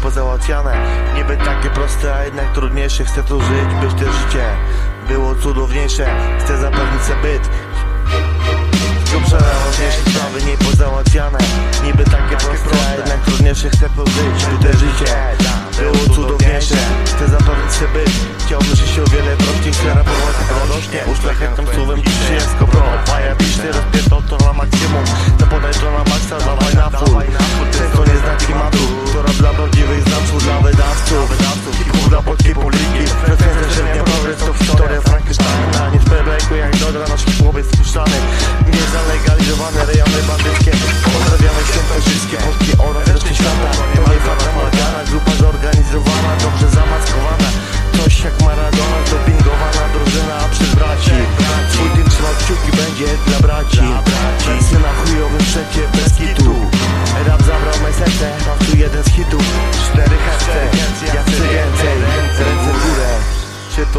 sprawy niepozałatwiane Niby takie proste, a jednak trudniejsze. Chcę tu żyć, by te życie. Było cudowniejsze. Chcę zapewnić sobie byt. Grubsze najważniejsze sprawy niepozałatwiane Niby takie proste, a jednak trudniejsze. Chcę tu żyć, by te życie. Było cudowniejsze. Chcę zapewnić sobie byt bandyckie Pozdrawiamy świętoszyńskie Polskie oraz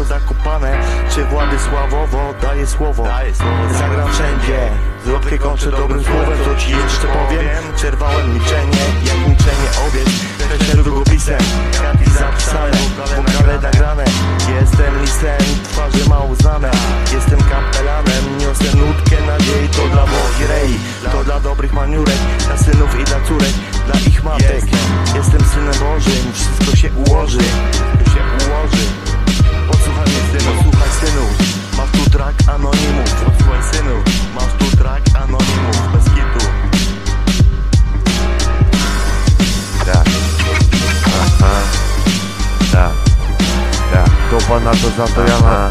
to zakopane, czy Władysławowo daje słowo? Zagram wszędzie, zwrotkę kończę dobrym słowem. Co ci jeszcze powiem? Przerwałem Pana to za to ja na.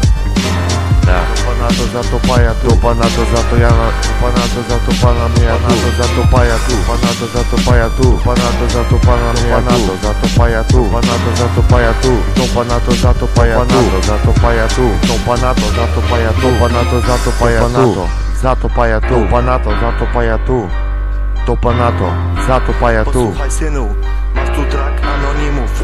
Pana to za to paja tu. Pana to za to ja na. Pana to za to pana mnie Pana to za to paja tu. Pana to za to paja tu. Pana to za to pana mnie Pana to za to paja tu. Pana to za to paja tu. To pana to za to paja tu. Pana to za to paja tu. To pana to za to paja tu. Pana to za to paja tu. Za to paja tu. Pana to za to paja tu. To pana to za to paja tu. Posłuchaj synu, masz tu track anonimów